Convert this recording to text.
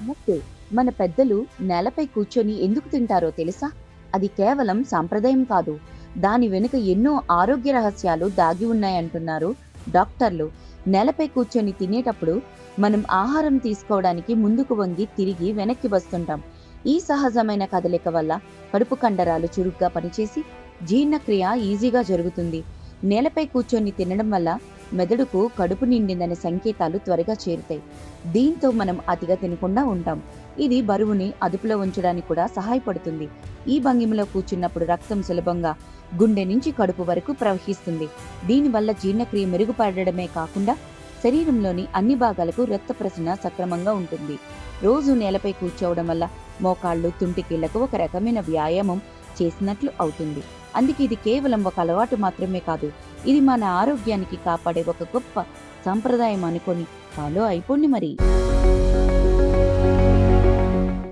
కరెక్టే మన పెద్దలు నేలపై కూర్చొని ఎందుకు తింటారో తెలుసా? అది కేవలం సాంప్రదాయం కాదు. దాని వెనుక ఎన్నో ఆరోగ్య రహస్యాలు దాగి ఉన్నాయంటున్నారు డాక్టర్లు. నేలపై కూర్చొని తినేటప్పుడు మనం ఆహారం తీసుకోవడానికి ముందుకు వంగి తిరిగి వెనక్కి వస్తుంటాం. ఈ సహజమైన కదలిక వల్ల కడుపు కండరాలు చురుగ్గా పనిచేసి జీర్ణక్రియ ఈజీగా జరుగుతుంది. నేలపై కూర్చొని తినడం వల్ల మెదడుకు కడుపు నిండిందనే సంకేతాలు త్వరగా చేరుతాయి. దీంతో మనం అతిగా తినకుండా ఉంటాం. ఇది బరువుని అదుపులో ఉంచడానికి కూడా సహాయపడుతుంది. ఈ భంగిమలో కూర్చున్నప్పుడు రక్తం సులభంగా గుండె నుంచి కడుపు వరకు ప్రవహిస్తుంది. దీనివల్ల జీర్ణక్రియ మెరుగుపడడమే కాకుండా శరీరంలోని అన్ని భాగాలకు రక్త ప్రసరణ సక్రమంగా ఉంటుంది. రోజు నేలపై కూర్చోవడం వల్ల మోకాళ్ళు తుంటికీళ్ళకు ఒక రకమైన వ్యాయామం చేసినట్లు అవుతుంది. అందుకే ఇది కేవలం ఒక అలవాటు మాత్రమే కాదు. ఇది మన ఆరోగ్యానికి కాపాడే ఒక గొప్ప సంప్రదాయం అనుకొని ఫాలో అయిపోండి మరి.